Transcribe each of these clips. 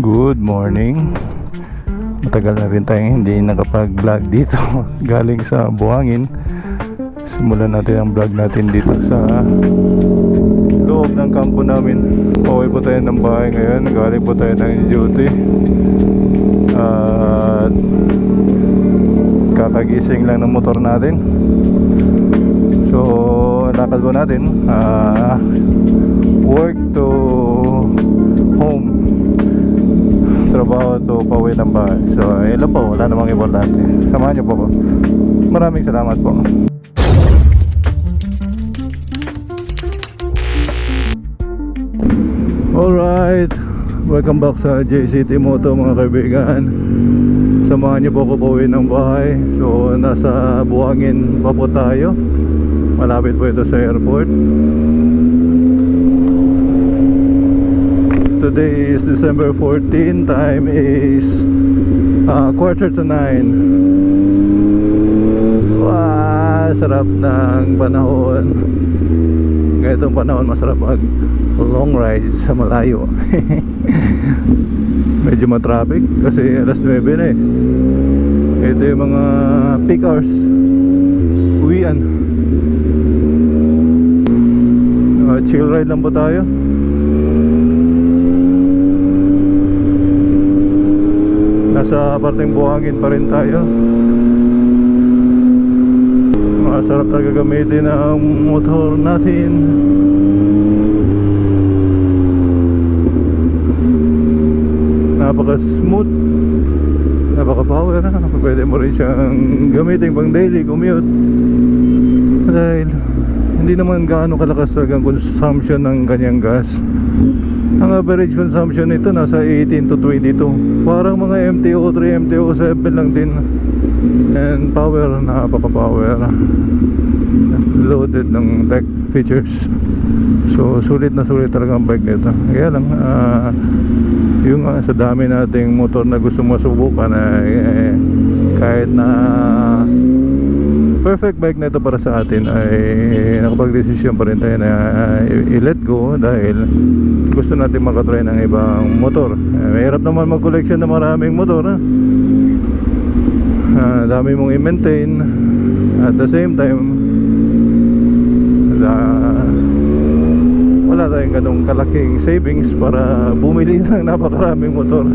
Good morning. Matagal na rin tayong hindi nakapag-vlog dito galing sa Buhangin. Simulan natin ang vlog natin dito sa loob ng kampo namin. Pauwi po tayo ng bahay ngayon. Galing po tayo ng duty. At kakagising lang ng motor natin. So, lakad po natin. ah, work to home trabaho to pauwi ng bahay. So, lang po. Wala namang importante. Samahan niyo po ko. Maraming salamat po. Alright. Welcome back sa JCT Moto mga kaibigan. Samahan niyo po ko pauwi ng bahay. So, nasa Buhangin pa po tayo. Malapit po ito sa airport. Today is December 14. Time is uh, quarter to 9. Wow, sarap ng panahon. Ganitong panahon masarap mag long ride sa malayo. Medyo matraffic kasi alas 9 na eh. Ito yung mga peak hours. Uwian. Uh, chill ride lang po tayo. Nasa parteng buhangin pa rin tayo. Masarap talaga gamitin ang motor natin. Napaka smooth. Napaka power. Pwede mo rin siyang gamitin pang daily commute. Dahil hindi naman gaano kalakas talaga ang consumption ng kanyang gas. Ang average consumption nito nasa 18 to 22. Parang mga MTO 3, MTO 7 lang din. And power, napaka-power. Loaded ng tech features. So, sulit na sulit talaga ang bike nito. Kaya lang, ah, yung ah, sa dami nating motor na gusto masubukan ay eh, kahit na perfect bike na ito para sa atin ay nakapag-desisyon pa rin tayo na uh, i-let go dahil gusto natin makatry ng ibang motor. Eh, mahirap naman mag collection ng maraming motor ha? Ah, dami mong i-maintain. At the same time uh, wala tayong ganong kalaking savings para bumili ng napakaraming motor.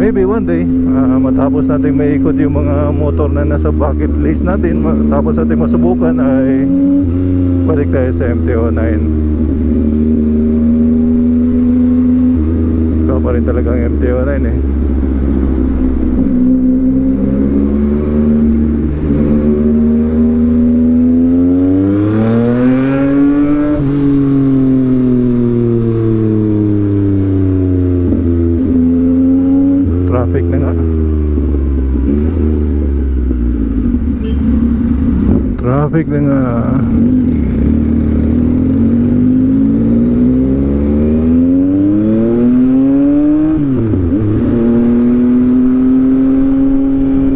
Maybe one day uh, matapos natin maikot yung mga motor na nasa bucket list natin matapos natin masubukan ay balik tayo sa MT-09 pa rin talaga ang MTO 9 eh. Traffic na nga. Traffic na nga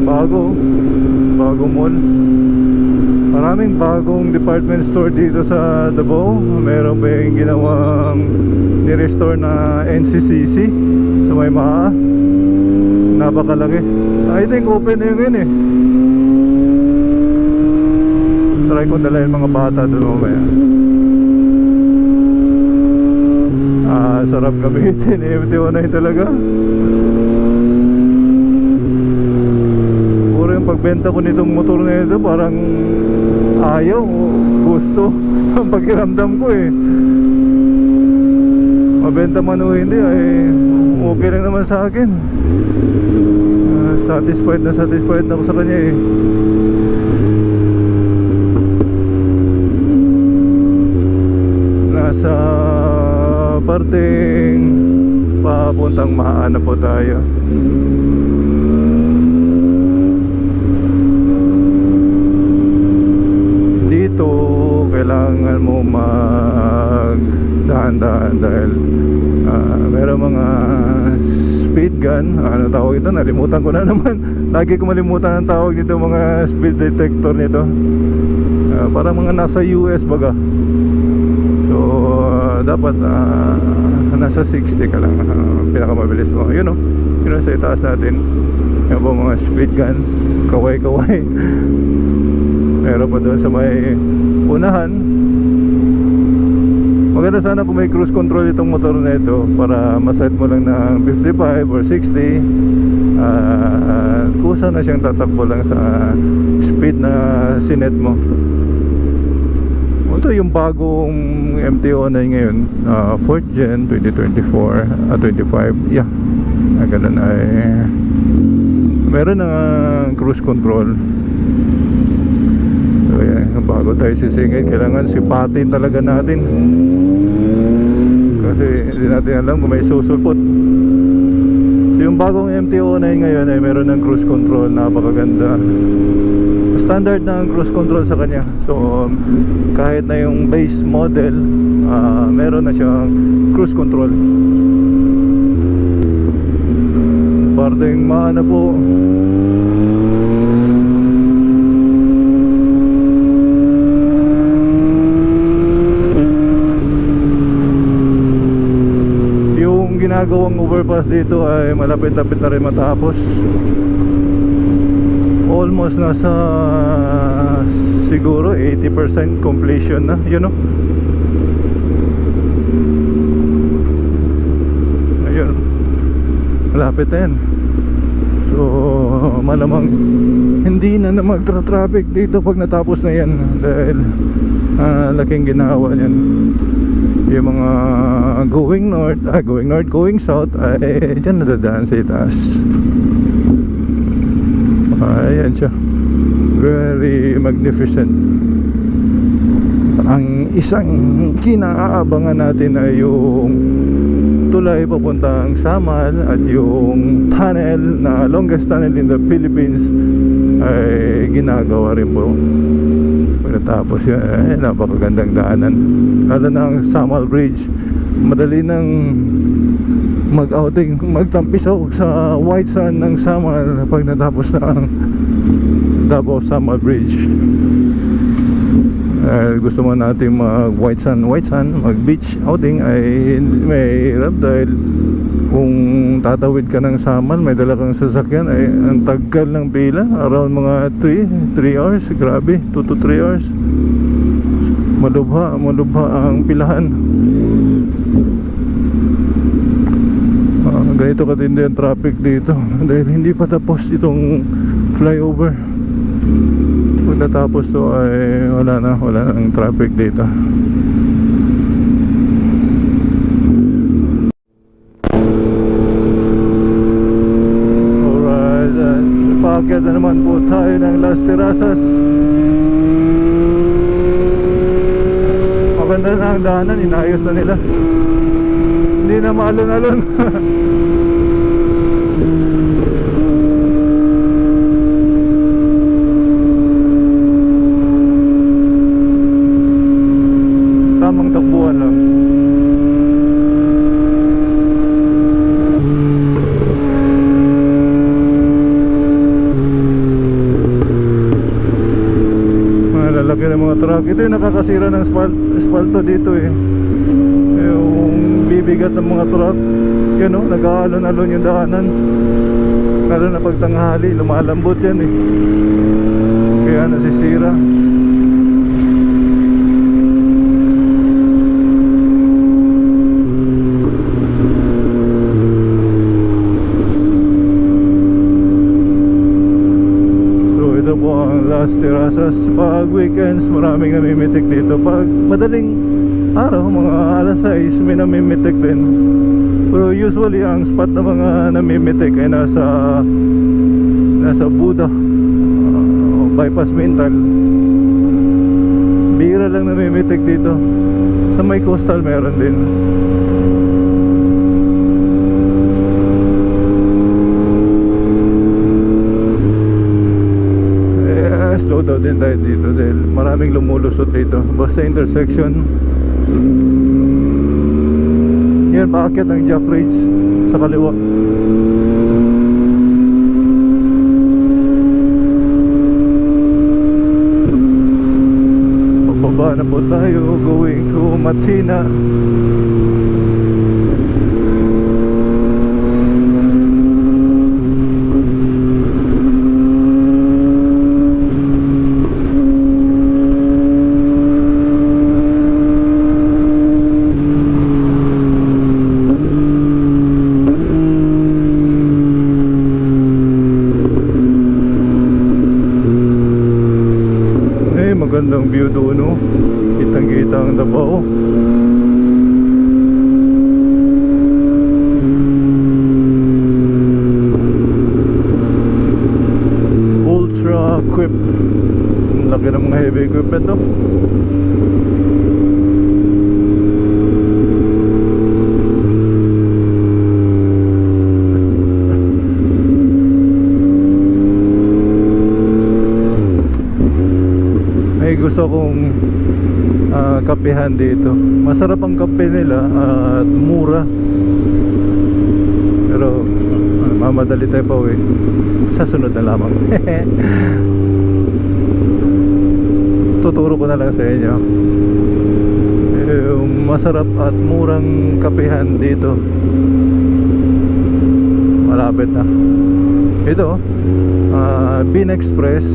bago bagong mall maraming bagong department store dito sa Davao. Meron pa yung ginawang ni-restore na NCCC sa may maa napakalaki. I think open na yun yun eh. Try ko dala yung mga bata doon mamaya. Ah sarap gamitin. MT-09 talaga. Puro yung pagbenta ko nitong motor na ito parang ayaw gusto. Ang pakiramdam ko eh. Mabenta man o hindi ay okay lang naman sa akin. Ah, satisfied na satisfied na ako sa kanya eh. Nasa parteng papuntang maana po tayo dito kailangan mo mag dahan-dahan dahil ah, meron mga speed gun. Ano tawag ito? Nalimutan ko na naman. Lagi ko malimutan ang tawag dito mga speed detector nito. Ah, parang mga nasa US baga. So ah, dapat ah, nasa 60 ka lang. Ah, pinakamabilis mo. Yun o yun ang sa itaas natin. Yan po mga speed gun. Kaway kaway meron pa doon sa may unahan maganda sana kung may cruise control itong motor na ito para maset mo lang ng 55 or 60 ah kusa na siyang tatakbo lang sa speed na sinet mo. Ito yung bagong MTO na ngayon uh, 4th gen 2024 ah 25 yeah. Ah, ganun ay meron na cruise control bago tayo sisingit kailangan sipatin talaga natin. Kasi hindi natin alam kung may susulpot. So yung bagong MTO na ngayon ay meron ng cruise control. Napakaganda. Standard na ang cruise control sa kanya. So um, kahit na yung base model ah, meron na siyang cruise control. Parting maana po yung ginagawang overpass dito ay malapit-lapit na rin matapos. Almost nasa siguro 80% completion na you know? Ayun. Malapit na yan. So malamang hindi na na magtra-traffic dito pag natapos na yan dahil ah, laking ginawa niyan yung mga going north ah, going north going south ay dyan nadadaan sa itaas Ayan siya. Very magnificent. Ang isang kinaabangan natin ay yung tulay papuntang Samal at yung tunnel na longest tunnel in the Philippines ay ginagawa rin po. Pagkatapos yun, eh, napakagandang daanan. Lalo na ang Samal Bridge. Madali nang mag-outing, magtampisaw sa white sand ng Samal pag natapos na ang Davao Samal Bridge. Eh, gusto mo natin mag white sand, white sand, mag beach outing ay may hirap dahil kung tatawid ka ng Samal, may dala kang sasakyan ay ang tagal ng pila, around mga 3, 3 hours, grabe, 2 to 3 hours. Malubha, malubha ang pilahan. Ah, ganito katindi ang traffic dito. Dahil hindi pa tapos itong flyover. Pag natapos to ay wala na wala nang traffic dito. Alright uh, paakyat na naman po tayo ng Las Terrazas maganda na ang daanan inayos na nila. Hindi na maalon-alon malalaki ng mga truck. Ito yung nakakasira ng asphalt, asfalto dito eh. Yung bibigat ng mga truck. Yun o, nag-aalon-alon yung daanan. Lalo na pag tanghali lumalambot yan eh. Kaya nasisira So ito Terrazas Pag weekends maraming namimitik dito. Pag madaling araw mga alas 6 may namimitik din. Pero usually ang spot ng mga namimitik ay nasa Nasa Buda uh, Bypass Mental Bira lang namimitik dito. Sa may coastal meron din Down din tayo dito dahil maraming lumulusot dito. Basta intersection. Yan, paakyat ang Jack Ridge sa kaliwa. Pababa na po tayo going to Matina. Gandang view doon no. Kitang kita ang Davao. Ultra equip. Ang Laki ng mga heavy equipment no. May gusto kong ah, kapehan dito. Masarap ang kape nila at mura. Pero ah, mamadali tayo pa uwi. Sa sunod na lamang. Tuturo ko na lang sa inyo. Yung masarap at murang kapehan dito. Malapit na. Ito, uh, Bean Express.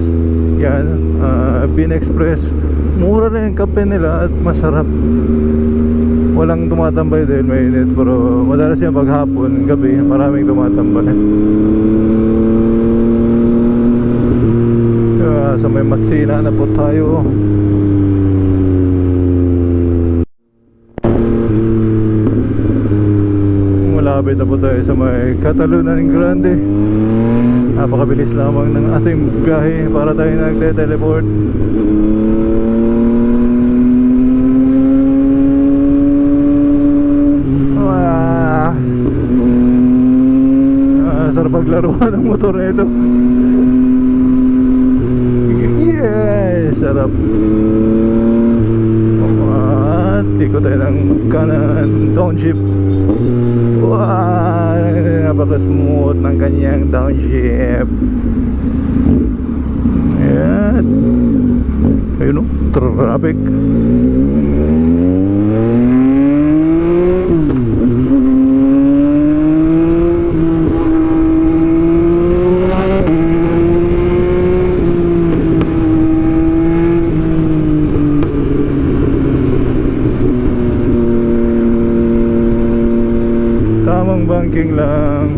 Yan, uh, Bean Express. Mura na yung kape nila at masarap. Walang tumatambay din, mainit. Pero madalas yan paghapon, gabi, maraming tumatambay. Kaya sa may matsina na po tayo. Malapit na po tayo sa may Catalunan Grande. Napakabilis lamang ng ating biyahe para tayo nagte-teleport. Ah, ah, sarap ng motor na ito. Yes, sarap. Ikot tayo ng kanan township. Napaka-smooth ng kanyang downshift. Ayan. Ayun o, traffic. Tamang banking lang.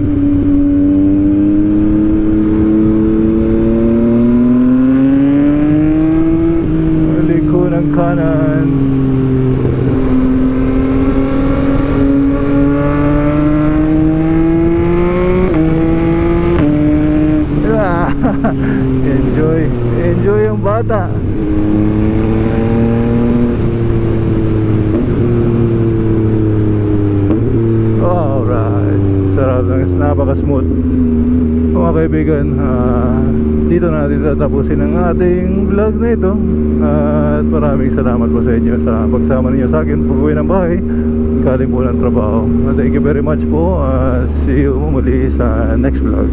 Liko ng kanan. Ah, enjoy. Enjoy yung bata. Alright. Sarap lang. Napaka-smooth. Mga kaibigan, ah, dito na natin tatapusin ang ating vlog na ito. At maraming salamat po sa inyo sa pagsama ninyo sa akin pag-uwi ng bahay. Kaling po ng trabaho. Thank you very much po. Ah, see you muli sa next vlog.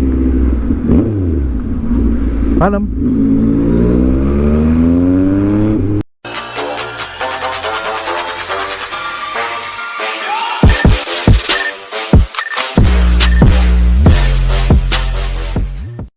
Alam.